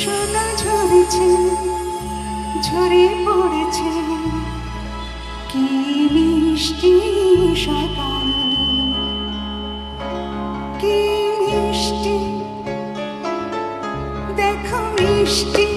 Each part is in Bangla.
সোনা ঝরেছে ঝরে পড়েছে। কি মিষ্টি সকাল কি মিষ্টি দেখো মিষ্টি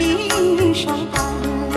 鬓云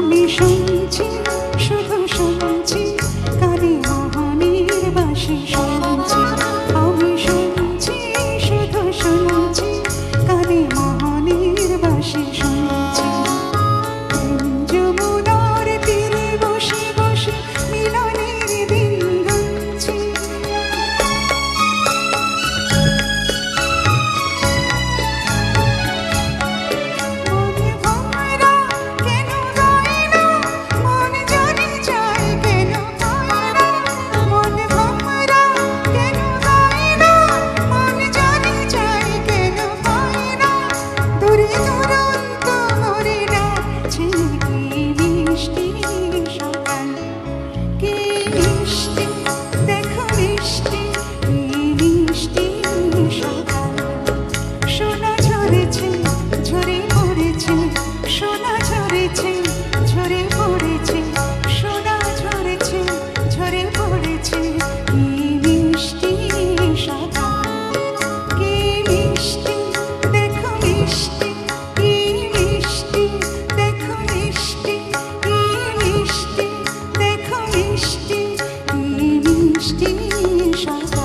আমি শুনছি শুধু শুনছি কালী মহানীর বাসী শুনছি। 上。